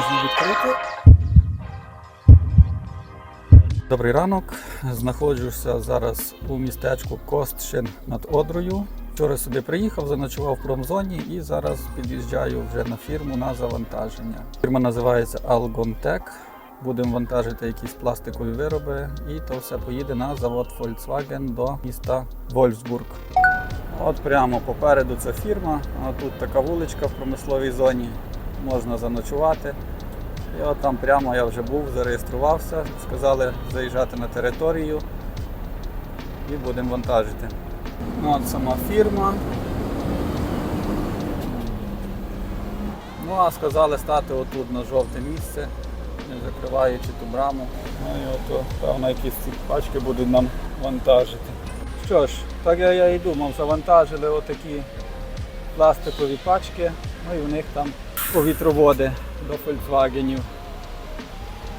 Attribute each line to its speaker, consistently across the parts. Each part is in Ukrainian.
Speaker 1: можна відкрити. Добрий ранок. Знаходжуся зараз у містечку Костшин над Одрою. Вчора сюди приїхав, заночував в промзоні і зараз під'їжджаю вже на фірму на завантаження. Фірма називається Algontech. Будемо вантажити якісь пластикові вироби, і то все поїде на завод Volkswagen до міста Вольфсбург. От прямо попереду ця фірма, тут така вуличка в промисловій зоні, можна заночувати. І от там прямо я вже був, зареєструвався, сказали заїжджати на територію і будемо вантажити. Ну, от сама фірма. Ну а сказали стати отут на жовте місце, не закриваючи ту браму. Ну і от, певно, якісь ці пачки будуть нам вантажити. Що ж, так я, я і думав, завантажили отакі пластикові пачки, ну і в них там повітроводи до Volkswagen.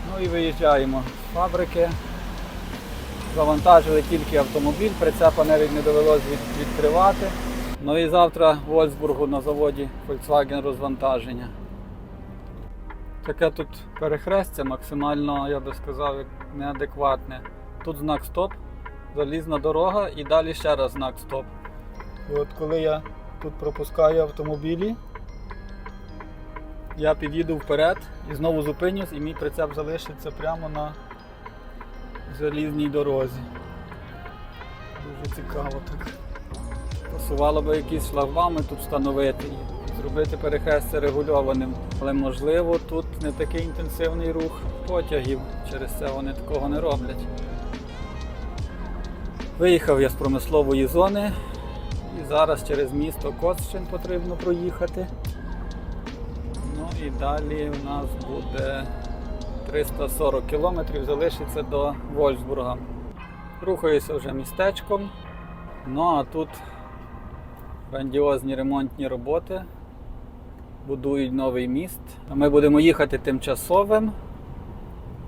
Speaker 1: Ну і виїжджаємо з фабрики. Завантажили тільки автомобіль, прицепа навіть не довелося від- відкривати. Ну і завтра в Вольсбургу на заводі Volkswagen розвантаження. Таке тут перехрестя максимально, я би сказав, неадекватне. Тут знак стоп, залізна дорога і далі ще раз знак стоп. І от коли я тут пропускаю автомобілі, я під'їду вперед і знову зупинюсь, і мій прицеп залишиться прямо на залізній дорозі. Дуже цікаво так. Пасувало би якісь шлагбами тут встановити і зробити перехрестя регульованим. Але можливо тут не такий інтенсивний рух потягів, через це вони такого не роблять. Виїхав я з промислової зони і зараз через місто Костчин потрібно проїхати. І далі у нас буде 340 кілометрів, залишиться до Вольфсбурга. Рухаюся вже містечком. Ну а тут грандіозні ремонтні роботи. Будують новий міст. Ми будемо їхати тимчасовим.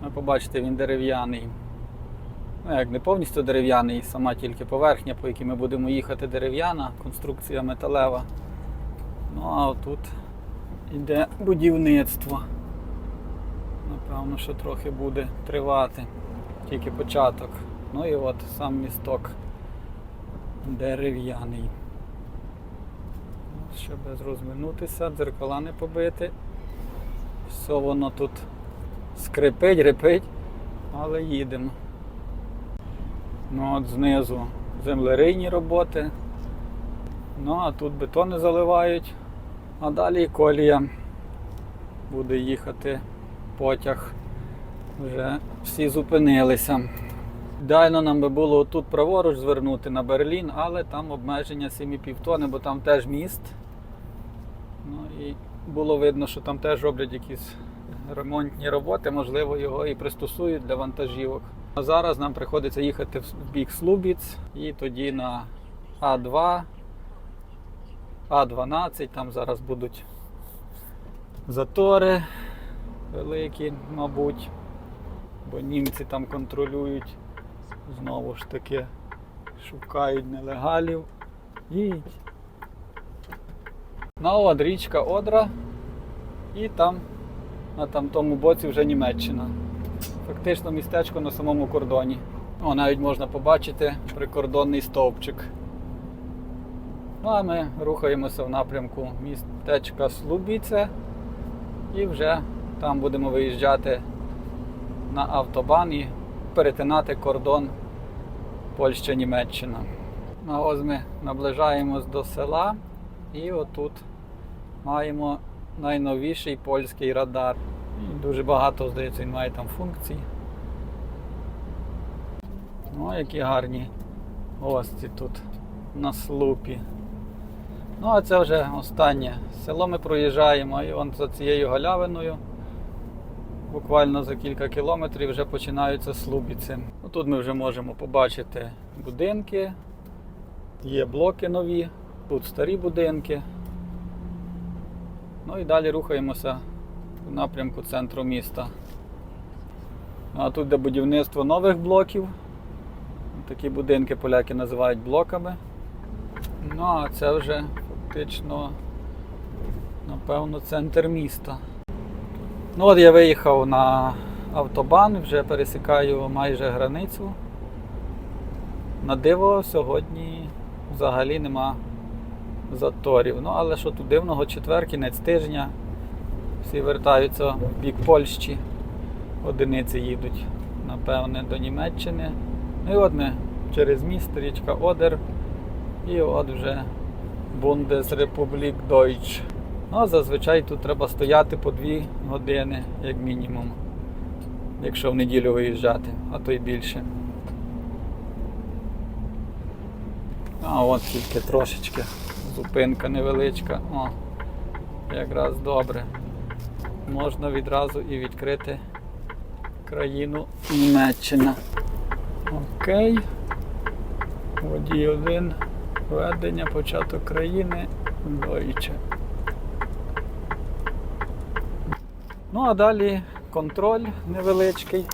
Speaker 1: Ви побачите, він дерев'яний. Ну, як не повністю дерев'яний, сама тільки поверхня, по якій ми будемо їхати дерев'яна, конструкція металева. Ну а тут йде будівництво. Напевно, що трохи буде тривати. Тільки початок. Ну і от сам місток дерев'яний. Щоб розминутися, дзеркала не побити. Все воно тут скрипить, репить, але їдемо. Ну от знизу землерийні роботи. Ну а тут бетони заливають. А далі колія буде їхати потяг. Вже всі зупинилися. Ідеально нам би було тут праворуч звернути на Берлін, але там обмеження 7,5 тонни, бо там теж міст. Ну і було видно, що там теж роблять якісь ремонтні роботи, можливо, його і пристосують для вантажівок. А зараз нам приходиться їхати в бік Слубіц і тоді на А2, А12, там зараз будуть затори великі, мабуть, бо німці там контролюють, знову ж таки шукають нелегалів. Їдь. Ну от річка Одра і там на там тому боці вже Німеччина. Фактично містечко на самому кордоні. О, навіть можна побачити прикордонний стовпчик. Ну а ми рухаємося в напрямку містечка Слубіце і вже там будемо виїжджати на автобан і перетинати кордон Польща-Німеччина. Ну, ось ми наближаємось до села і отут маємо найновіший польський радар. І дуже багато, здається, він має там функцій. Ну, які гарні гості тут на слупі. Ну, а це вже останнє село ми проїжджаємо і вон за цією галявиною. Буквально за кілька кілометрів вже починаються слубіці. Ну, Тут ми вже можемо побачити будинки, є блоки нові, тут старі будинки. Ну і далі рухаємося в напрямку центру міста. Ну, А тут де будівництво нових блоків. Такі будинки поляки називають блоками. Ну а це вже фактично, напевно, центр міста. Ну от я виїхав на автобан, вже пересікаю майже границю. На диво сьогодні взагалі нема заторів. Ну, але що тут дивного, четвер, кінець тижня. Всі вертаються в бік Польщі. Одиниці їдуть, напевне, до Німеччини. Ну і от ми через міст, річка Одер. І от вже Бундесрепублік Deutsch. Ну, а зазвичай тут треба стояти по 2 години, як мінімум, якщо в неділю виїжджати, а то й більше. А от тільки трошечки зупинка невеличка. О, якраз добре. Можна відразу і відкрити країну Німеччина. Окей. Водій один. Введення, початок країни Deutsche. Ну а далі контроль невеличкий.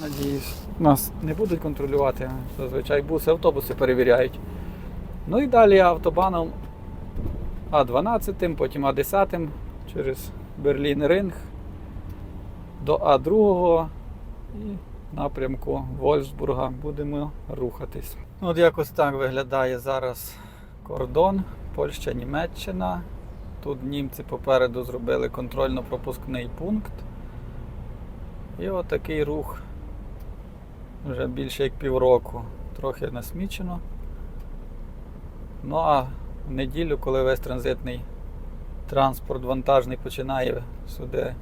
Speaker 1: Надіюсь, нас не будуть контролювати. Зазвичай буси, автобуси перевіряють. Ну і далі автобаном А12, потім А10 через Берлін Ринг до А2 і напрямку Вольфсбурга будемо рухатись. От якось так виглядає зараз кордон Польща, Німеччина. Тут німці попереду зробили контрольно-пропускний пункт. І отакий рух вже більше як півроку. Трохи насмічено. Ну а в неділю, коли весь транзитний транспорт вантажний починає сюди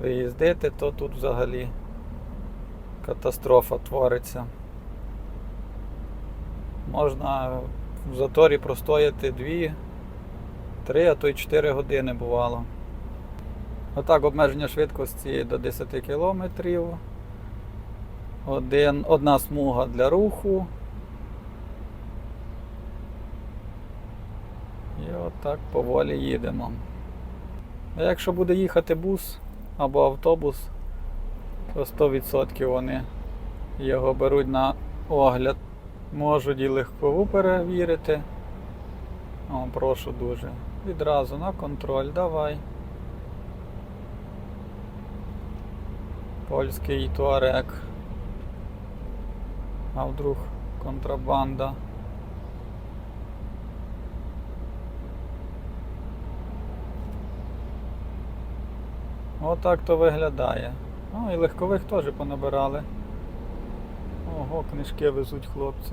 Speaker 1: виїздити, то тут взагалі катастрофа твориться. Можна в заторі простояти 2, 3, а то й 4 години бувало. Отак обмеження швидкості до 10 км. Один, одна смуга для руху. І отак поволі їдемо. А якщо буде їхати бус або автобус, то 100% вони його беруть на огляд. Можуть і легкову перевірити. О, прошу дуже. Відразу на контроль, давай. Польський туарек. А вдруг контрабанда. Отак то виглядає. Ну і легкових теж понабирали. Ого, книжки везуть хлопці.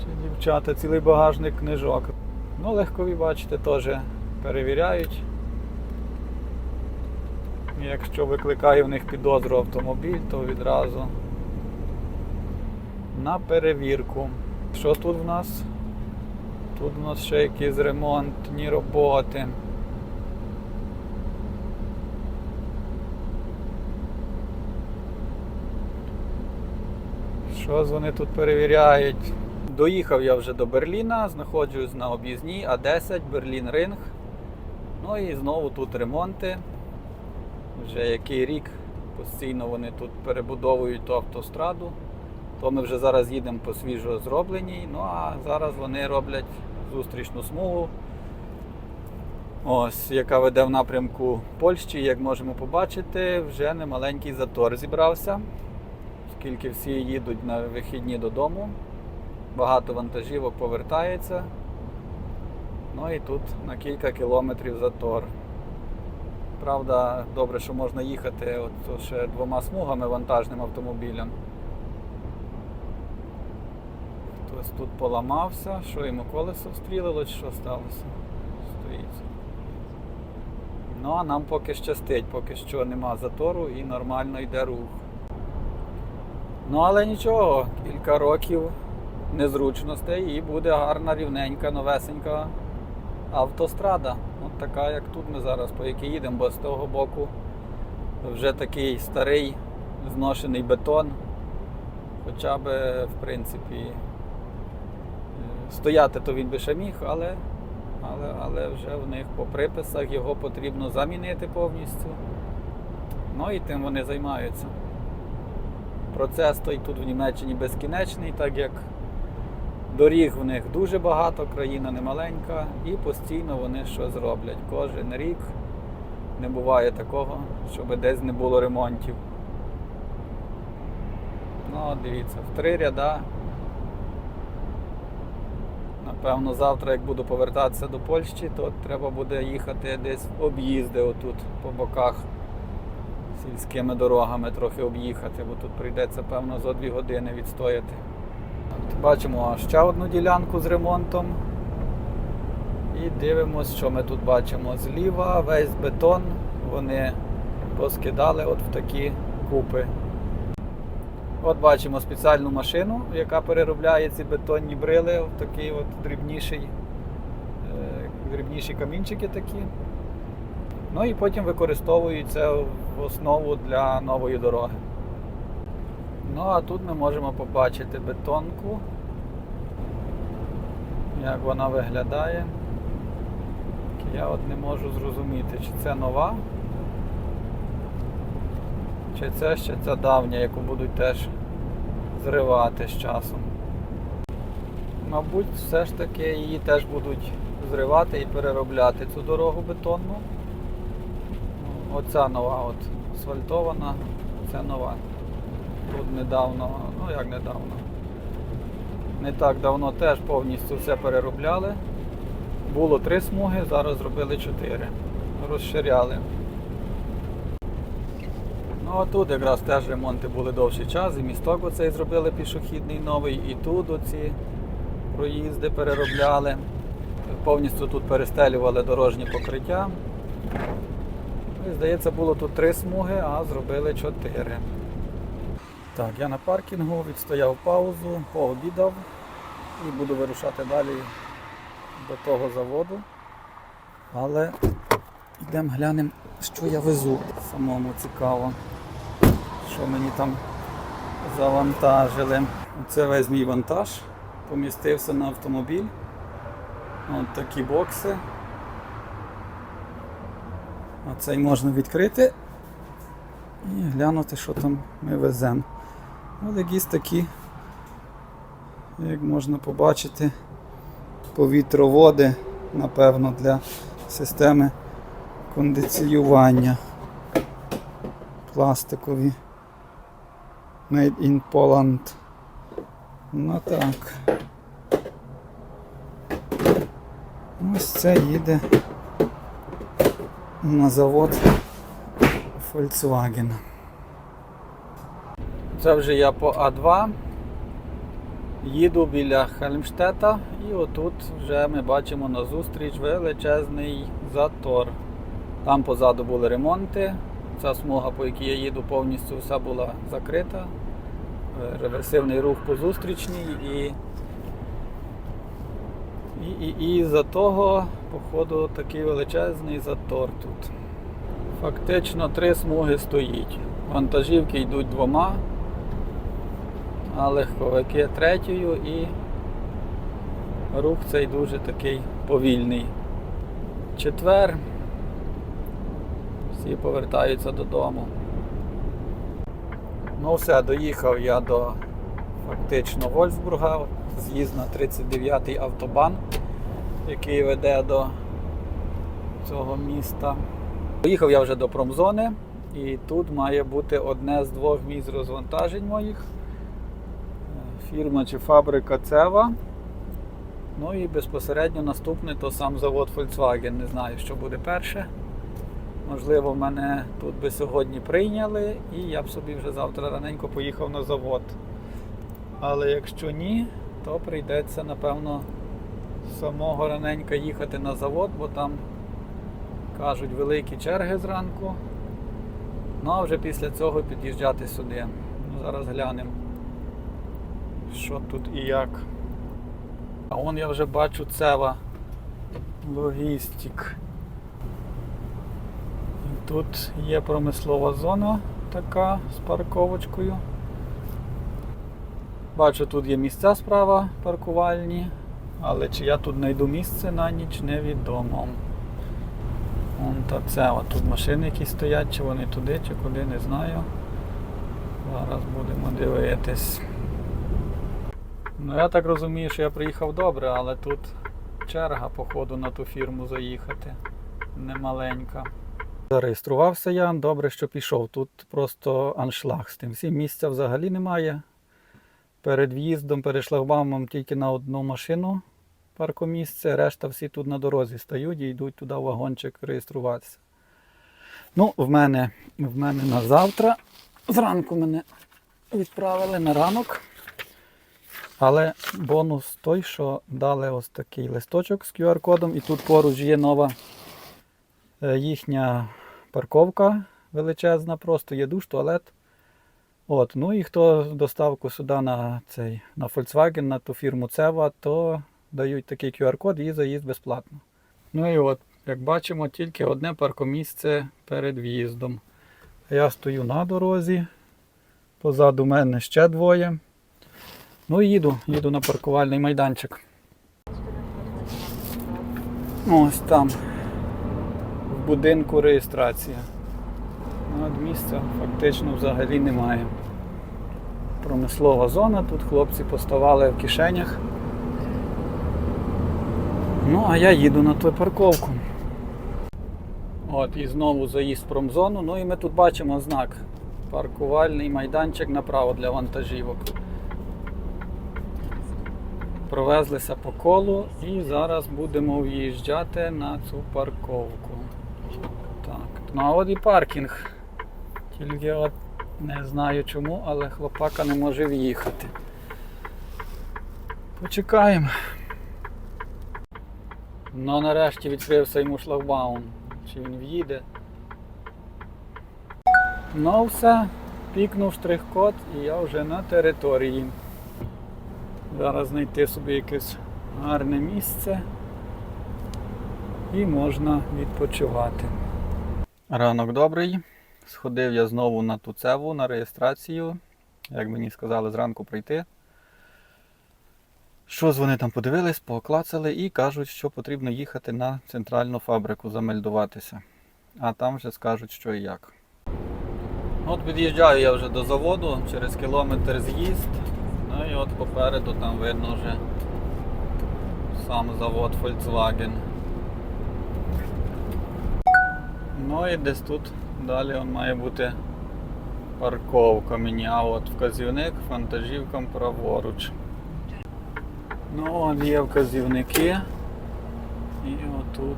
Speaker 1: Чи дівчата, цілий багажник книжок. Ну, легкові, бачите, теж перевіряють. Якщо викликає в них підозру автомобіль, то відразу на перевірку. Що тут в нас? Тут у нас ще якісь ремонтні роботи. Що вони тут перевіряють? Доїхав я вже до Берліна, знаходжусь на об'їзній А10, Берлін Ринг. Ну і знову тут ремонти. Вже який рік постійно вони тут перебудовують ту автостраду. То ми вже зараз їдемо по свіжо зробленій. Ну а зараз вони роблять зустрічну смугу. Ось, яка веде в напрямку Польщі, як можемо побачити, вже немаленький затор зібрався, оскільки всі їдуть на вихідні додому. Багато вантажівок повертається. Ну і тут на кілька кілометрів затор. Правда, добре, що можна їхати от ще двома смугами вантажним автомобілем. Хтось тут поламався, що йому колесо встрілило, чи що сталося? Стоїть. Ну а нам поки щастить, поки що нема затору і нормально йде рух. Ну але нічого, кілька років незручностей і буде гарна, рівненька, новесенька автострада. От така, як тут ми зараз, по якій їдемо, бо з того боку вже такий старий зношений бетон. Хоча б, в принципі, е, стояти то він би ще міг, але, але, але вже в них по приписах його потрібно замінити повністю. Ну і тим вони займаються. Процес той тут в Німеччині безкінечний, так як доріг в них дуже багато, країна не маленька, і постійно вони щось роблять. Кожен рік Не буває такого, щоб десь не було ремонтів. Ну, дивіться, в три ряда. Напевно, завтра, як буду повертатися до Польщі, то треба буде їхати десь в об'їзди отут по боках сільськими дорогами трохи об'їхати, бо тут прийдеться, певно, за дві години відстояти. От, бачимо ще одну ділянку з ремонтом. І дивимось, що ми тут бачимо. Зліва весь бетон вони поскидали от в такі купи. От бачимо спеціальну машину, яка переробляє ці бетонні брили в такий от дрібніший, е, дрібніші камінчики такі. Ну і потім використовують це в основу для нової дороги. Ну а тут ми можемо побачити бетонку, як вона виглядає. Я от не можу зрозуміти, чи це нова, чи це ще ця давня, яку будуть теж зривати з часом. Мабуть, все ж таки її теж будуть зривати і переробляти цю дорогу бетонну. Оця нова, от асфальтована, це нова. Тут недавно, ну як недавно. Не так давно теж повністю все переробляли. Було три смуги, зараз зробили чотири. Розширяли. Ну а тут якраз теж ремонти були довший час, і місток оцей зробили пішохідний новий, і тут оці проїзди переробляли. Повністю тут перестелювали дорожні покриття. І, здається, було тут три смуги, а зробили чотири. Так, я на паркінгу відстояв паузу, пообідав і буду вирушати далі до того заводу. Але йдемо глянемо, що я везу. Самому цікаво, що мені там завантажили. Це весь мій вантаж. Помістився на автомобіль. От такі бокси. Оцей можна відкрити і глянути, що там ми веземо. Ось якісь такі, як можна побачити, повітроводи, напевно, для системи кондиціювання. Пластикові. Made in Poland. Ну так. Ось це їде на завод Volkswagen. Це вже я по А2. Їду біля Хельмштета і отут вже ми бачимо назустріч величезний затор. Там позаду були ремонти. Ця смуга, по якій я їду, повністю вся була закрита. Е, Реверсивний рух по зустрічній і, і, і, і за того, походу, такий величезний затор тут. Фактично три смуги стоїть. Вантажівки йдуть двома, а легковики третьою і рух цей дуже такий повільний. Четвер. Всі повертаються додому. Ну все, доїхав я до фактично Вольфсбурга, з'їзд на 39-й автобан, який веде до цього міста. Доїхав я вже до промзони, і тут має бути одне з двох місць розвантажень моїх. Фірма чи фабрика Цева. Ну і безпосередньо наступний то сам завод Volkswagen. Не знаю, що буде перше. Можливо, мене тут би сьогодні прийняли, і я б собі вже завтра раненько поїхав на завод. Але якщо ні, то прийдеться, напевно, самого раненька їхати на завод, бо там кажуть великі черги зранку. Ну а вже після цього під'їжджати сюди. Ну, зараз глянемо, що тут і як. А вон я вже бачу цева логістик. Тут є промислова зона така з парковочкою. Бачу, тут є місця справа паркувальні, але чи я тут знайду місце на ніч невідомо. Вон та цева. Тут машини якісь стоять, чи вони туди, чи куди, не знаю. Зараз будемо дивитись. Ну я так розумію, що я приїхав добре, але тут черга, походу, на ту фірму заїхати. Немаленька. Зареєструвався я, добре, що пішов. Тут просто аншлаг з тим. Всім місця взагалі немає. Перед в'їздом, перед шлагбаумом тільки на одну машину паркомісце, решта всі тут на дорозі стають і йдуть туди в вагончик реєструватися. Ну, в мене, в мене на завтра. Зранку мене відправили на ранок. Але бонус той, що дали ось такий листочок з QR-кодом, і тут поруч є нова е, їхня парковка величезна, просто є душ, туалет. От, ну і хто доставку сюди на цей на Volkswagen, на ту фірму Цева, то дають такий QR-код і заїзд безплатно. Ну і от, як бачимо, тільки одне паркомісце перед в'їздом. Я стою на дорозі, позаду мене ще двоє. Ну і їду, їду на паркувальний майданчик. Ось там, в будинку реєстрація. От місця фактично взагалі немає. Промислова зона, тут хлопці поставали в кишенях. Ну, а я їду на ту парковку. От, і знову заїзд в промзону. Ну і ми тут бачимо знак. Паркувальний майданчик направо для вантажівок. Провезлися по колу і зараз будемо в'їжджати на цю парковку. Так, ну а от і паркінг. Тільки от не знаю чому, але хлопака не може в'їхати. Почекаємо. Ну нарешті відкрився йому шлагбаум. Чи він в'їде? Ну все, пікнув штрих-код і я вже на території. Зараз знайти собі якесь гарне місце і можна відпочивати. Ранок добрий. Сходив я знову на Туцеву на реєстрацію. Як мені сказали зранку прийти. Щось вони там подивились, поклацали і кажуть, що потрібно їхати на центральну фабрику замельдуватися. А там вже скажуть, що і як. От під'їжджаю я вже до заводу, через кілометр з'їзд. Ну і от попереду там видно вже сам завод Volkswagen. Ну і десь тут далі он має бути парковка а от вказівник вантажівкам праворуч. Ну, от є вказівники. І отут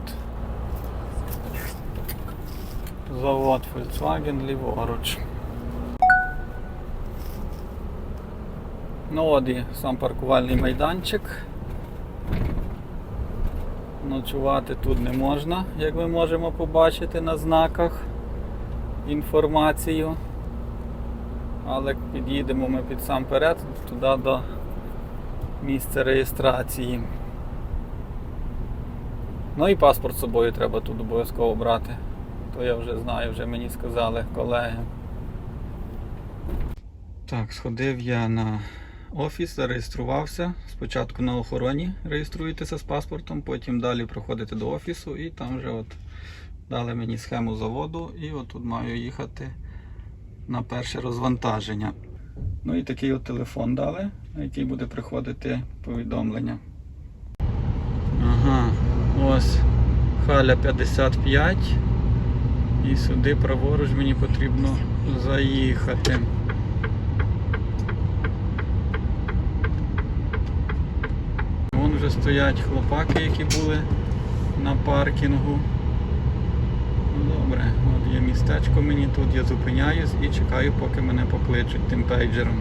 Speaker 1: завод Volkswagen ліворуч. Ну от і сам паркувальний майданчик. Ночувати тут не можна, як ми можемо побачити на знаках інформацію. Але під'їдемо ми під сам перед туди до місця реєстрації. Ну і паспорт з собою треба тут обов'язково брати. То я вже знаю, вже мені сказали колеги. Так, сходив я на офіс, зареєструвався. Спочатку на охороні реєструєтеся з паспортом, потім далі проходите до офісу і там вже от дали мені схему заводу і от тут маю їхати на перше розвантаження. Ну і такий от телефон дали, на який буде приходити повідомлення. Ага, ось халя 55. І сюди праворуч мені потрібно заїхати. Вон вже стоять хлопаки, які були на паркінгу. Ну добре, от є містечко мені тут, я зупиняюсь і чекаю, поки мене покличуть тим пейджером.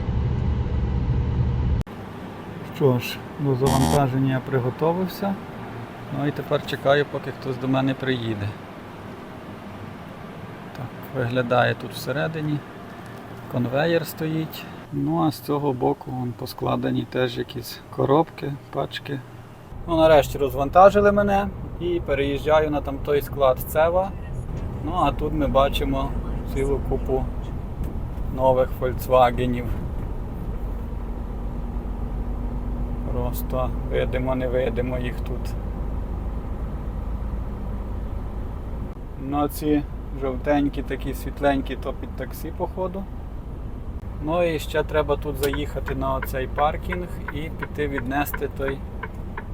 Speaker 1: Що ж, до завантаження я приготовився. Ну і тепер чекаю, поки хтось до мене приїде. Так, виглядає тут всередині. Конвеєр стоїть. Ну а з цього боку вон, поскладені теж якісь коробки, пачки. Ну, нарешті розвантажили мене і переїжджаю на там той склад Цева. Ну а тут ми бачимо цілу купу нових Volkswagenів. Просто видимо-невидимо їх тут. Ну ці жовтенькі, такі світленькі, то під таксі, походу. Ну і ще треба тут заїхати на оцей паркінг і піти віднести той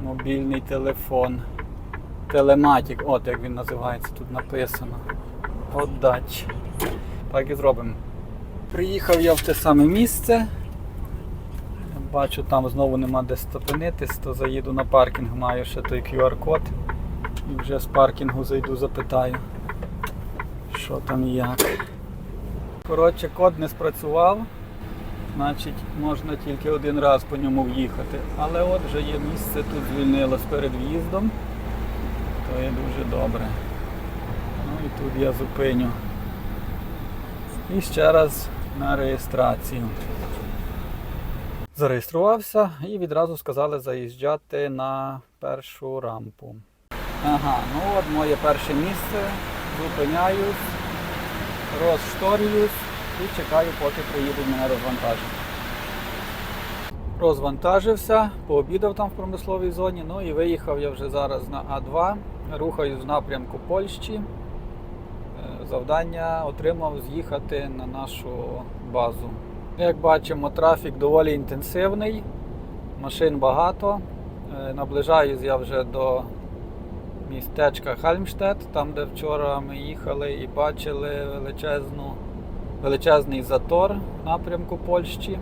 Speaker 1: мобільний телефон. Телематік, от як він називається, тут написано. віддати. Так і зробимо. Приїхав я в те саме місце. Бачу, там знову нема де стопинитись, то заїду на паркінг, маю ще той QR-код. І вже з паркінгу зайду, запитаю, що там і як. Коротше, код не спрацював, значить можна тільки один раз по ньому в'їхати. Але от вже є місце, тут звільнилось перед в'їздом, то є дуже добре. Ну і тут я зупиню. І ще раз на реєстрацію. Зареєструвався і відразу сказали заїжджати на першу рампу. Ага, ну от моє перше місце. Зупиняюсь, розшторююсь і чекаю, поки приїдуть мене розвантажити. Розвантажився, пообідав там в промисловій зоні, ну і виїхав я вже зараз на А2, рухаюсь в напрямку Польщі. Е, Завдання отримав з'їхати на нашу базу. Як бачимо, трафік доволі інтенсивний, машин багато. Е, Наближаюсь я вже до містечка Хальмштет, там де вчора ми їхали і бачили величезну, величезний затор в напрямку Польщі.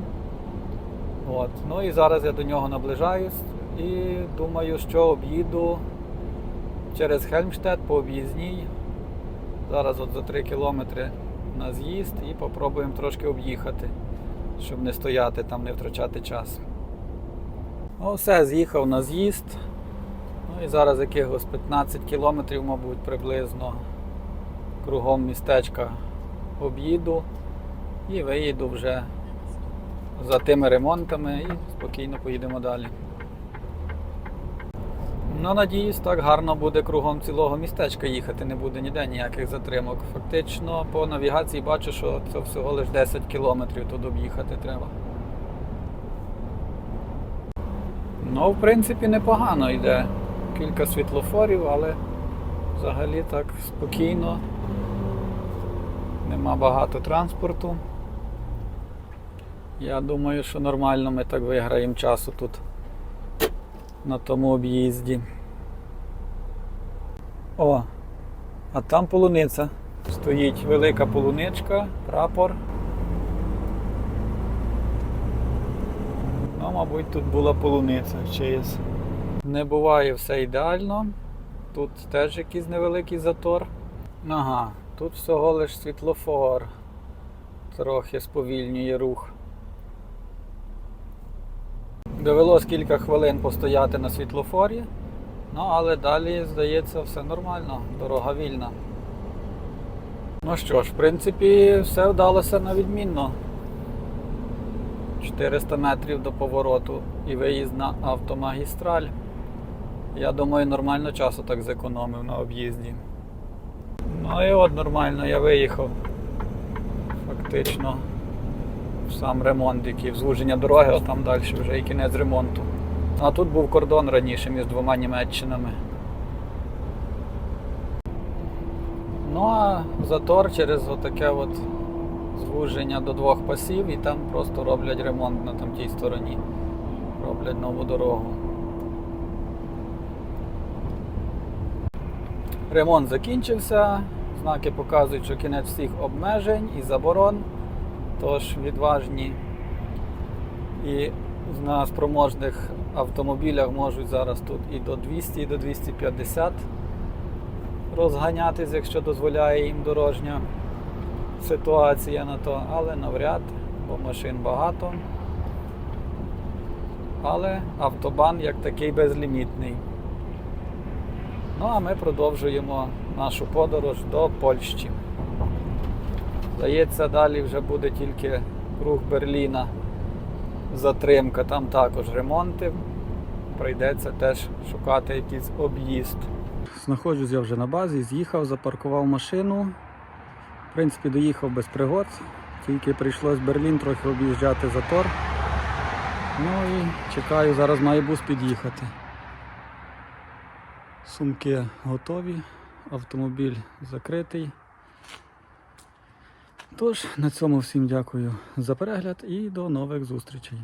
Speaker 1: От. Ну і зараз я до нього наближаюсь і думаю, що об'їду через Хельмштет по об'їзній. Зараз от за 3 кілометри на з'їзд і попробуємо трошки об'їхати, щоб не стояти там, не втрачати час. Ну все, з'їхав на з'їзд. Ну і зараз якихось 15 кілометрів, мабуть, приблизно кругом містечка об'їду і виїду вже за тими ремонтами і спокійно поїдемо далі. Ну, надіюсь, так гарно буде кругом цілого містечка їхати, не буде ніде ніяких затримок. Фактично по навігації бачу, що це всього лише 10 кілометрів тут об'їхати треба. Ну, в принципі, непогано йде. Кілька світлофорів, але взагалі так спокійно. Нема багато транспорту. Я думаю, що нормально ми так виграємо часу тут на тому об'їзді. О, а там полуниця. Стоїть велика полуничка, прапор. Ну, мабуть, тут була полуниця чиїсь. Не буває все ідеально. Тут теж якийсь невеликий затор. Ага, тут всього лиш світлофор. Трохи сповільнює рух. Довелось кілька хвилин постояти на світлофорі, ну але далі, здається, все нормально, дорога вільна. Ну що ж, в принципі, все вдалося на відмінно. 400 метрів до повороту і виїзд на автомагістраль. Я думаю, нормально часу так зекономив на об'їзді. Ну і от нормально я виїхав. Фактично сам ремонт, який звуження дороги, а там далі вже і кінець ремонту. А тут був кордон раніше між двома Німеччинами. Ну а затор через отаке от звуження до двох пасів і там просто роблять ремонт на там тій стороні. Роблять нову дорогу. Ремонт закінчився, знаки показують, що кінець всіх обмежень і заборон. Тож відважні і на спроможних автомобілях можуть зараз тут і до 200, і до 250 розганятись, якщо дозволяє їм дорожня ситуація на то, але навряд, бо машин багато. Але автобан як такий безлімітний. Ну а ми продовжуємо нашу подорож до Польщі. Здається, далі вже буде тільки круг Берліна затримка, там також ремонти. Прийдеться теж шукати якийсь об'їзд. Знаходжусь я вже на базі, з'їхав, запаркував машину. В принципі, доїхав без пригод, тільки прийшлось Берлін трохи об'їжджати затор. Ну і чекаю, зараз має бус під'їхати. Сумки готові, автомобіль закритий. Тож, на цьому всім дякую за перегляд і до нових зустрічей.